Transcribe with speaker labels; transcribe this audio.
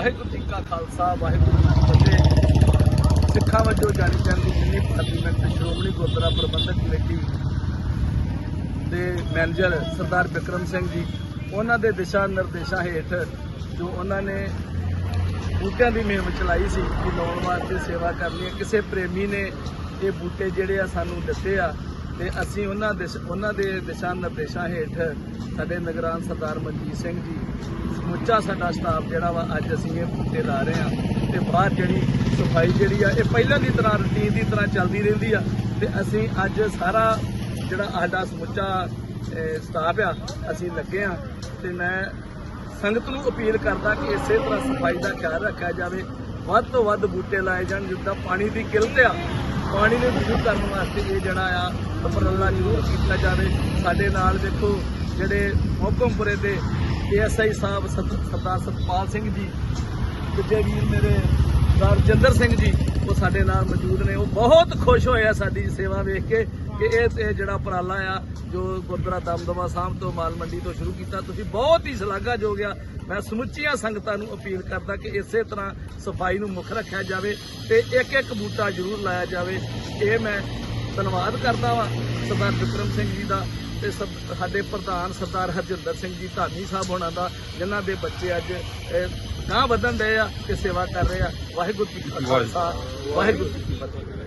Speaker 1: ਵਾਹਿਗੁਰੂ ਜੀ ਕਾ ਖਾਲਸਾ, ਵਾਹਿਗੁਰੂ ਜੀ ਕੀ ਫਤਿਹ। ਸਿੱਖਾਂ ਵਜੋਂ ਜਾਣੀ ਜਾਂਦੀ ਜਿੰਨੀ ਪਾਰਲੀਮੈਂਟ ਸ਼੍ਰੋਮਣੀ ਗੁਰਦੁਆਰਾ ਪ੍ਰਬੰਧਕ ਕਮੇਟੀ ਦੇ ਮੈਨੇਜਰ ਸਰਦਾਰ ਵਿਕਰਮ ਸਿੰਘ ਜੀ, ਉਹਨਾਂ ਦੇ ਦਿਸ਼ਾ ਨਿਰਦੇਸ਼ਾਂ ਹੇਠ ਜੋ ਉਹਨਾਂ ਨੇ ਬੂਟਿਆਂ ਦੀ ਮੁਹਿੰਮ ਚਲਾਈ ਸੀ ਕਿ ਲਾਉਣ ਵਾਸਤੇ ਸੇਵਾ ਕਰਨੀ ਹੈ, ਕਿਸੇ ਪ੍ਰੇਮੀ ਨੇ ਇਹ ਬੂਟੇ ਜਿਹੜੇ ਆ ਸਾਨੂੰ ਦਿੱਤੇ ਆ ਤੇ ਅਸੀਂ ਉਹਨਾਂ ਦੇ ਉਹਨਾਂ ਦੇ ਦਿਸ਼ਾ ਨਿਰਦੇਸ਼ਾਂ ਹੇਠ ਸਾਡੇ ਨਿਗਰਾਨ ਸਰਦਾਰ ਮਨਜੀਤ ਸਿੰਘ ਜੀ, ਸਮੁੱਚਾ ਸਾਡਾ ਸਟਾਫ ਜਿਹੜਾ ਵਾ ਅੱਜ ਅਸੀਂ ਇਹ ਬੂਟੇ ਲਾ ਰਹੇ ਆ ਤੇ ਬਾਹਰ ਜਿਹੜੀ ਸਫ਼ਾਈ ਜਿਹੜੀ ਆ, ਇਹ ਪਹਿਲਾਂ ਦੀ ਤਰ੍ਹਾਂ ਰੁਟੀਨ ਦੀ ਤਰ੍ਹਾਂ ਚੱਲਦੀ ਰਹਿੰਦੀ ਆ ਤੇ ਅਸੀਂ ਅੱਜ ਸਾਰਾ ਜਿਹੜਾ ਸਾਡਾ ਸਮੁੱਚਾ ਸਟਾਫ ਆ, ਅਸੀਂ ਲੱਗੇ ਆ ਤੇ ਮੈਂ ਸੰਗਤ ਨੂੰ ਅਪੀਲ ਕਰਦਾ ਕਿ ਇਸੇ ਤਰ੍ਹਾਂ ਸਫ਼ਾਈ ਦਾ ਖਿਆਲ ਰੱਖਿਆ ਜਾਵੇ। ਵੱਧ ਤੋਂ ਵੱਧ ਬੂਟੇ ਲਾਏ ਜਾਣ ਜਿੱਦਾਂ ਪਾਣੀ ਦੀ ਕਿਲਤ ਆ। ਪਾਣੀ ਨੂੰ ਦੂਰ ਕਰਨ ਵਾਸਤੇ ਇਹ ਜਿਹੜਾ ਆ ਉਪਰਾਲਾ ਜ਼ਰੂਰ ਕੀਤਾ ਜਾਵੇ। ਸਾਡੇ ਨਾਲ ਦੇਖੋ ਜਿਹੜੇ ਮੋਕਮਪੁਰੇ ਦੇ ਏਐਸਆਈ ਸਾਹਿਬ ਸਤ- ਸਰਦਾਰ ਸਤਪਾਲ ਸਿੰਘ ਜੀ, ਦੂਜੇ ਵੀਰ ਮੇਰੇ ਸਰਦਾਰ ਜਿੰਦਰ ਸਿੰਘ ਜੀ ਸਾਡੇ ਨਾਲ ਮੌਜੂਦ ਨੇ। ਉਹ ਬਹੁਤ ਖੁਸ਼ ਹੋਏ ਆ ਸਾਡੀ ਸੇਵਾ ਵੇਖ ਕੇ ਕਿ ਇਹ ਇਹ ਜਿਹੜਾ ਉਪਰਾਲਾ ਆ, ਜੋ ਗੁਰਦੁਆਰਾ ਦਮਦਮਾ ਸਾਹਿਬ ਤੋਂ ਮਾਲ ਮੰਡੀ ਤੋਂ ਸ਼ੁਰੂ ਕੀਤਾ, ਤੁਸੀਂ ਬਹੁਤ ਹੀ ਸ਼ਲਾਘਾਯੋਗ ਆ। ਮੈਂ ਸਮੁੱਚੀਆਂ ਸੰਗਤਾਂ ਨੂੰ ਅਪੀਲ ਕਰਦਾ ਕਿ ਇਸੇ ਤਰ੍ਹਾਂ ਸਫ਼ਾਈ ਨੂੰ ਮੁੱਖ ਰੱਖਿਆ ਜਾਵੇ ਤੇ ਇੱਕ ਇੱਕ ਬੂਟਾ ਜ਼ਰੂਰ ਲਾਇਆ ਜਾਵੇ। ਇਹ ਮੈਂ ਧੰਨਵਾਦ ਕਰਦਾ ਵਾਂ। ਸਰਦਾਰ ਵਿਕਰਮ ਸਿੰਘ ਜੀ ਦਾ ਤੇ ਸਰ- ਸਾਡੇ ਪ੍ਰਧਾਨ ਸਰਦਾਰ ਹਰਜਿੰਦਰ ਸਿੰਘ ਜੀ ਧਾਨੀ ਸਾਹਿਬ ਹੋਣਾ ਦਾ, ਜਿਨ੍ਹਾਂ ਦੇ ਬੱਚੇ ਅੱਜ ਗਾਂ ਵਧਣ ਦੇ ਆ ਤੇ ਸੇਵਾ ਕਰ ਰਹੇ ਆ। ਵਾਹਿਗੁਰੂ ਜੀ ਕਾ ਖਾਲਸਾ, ਵਾਹਿਗੁਰੂ ਜੀ ਕੀ ਫਤਿਹ।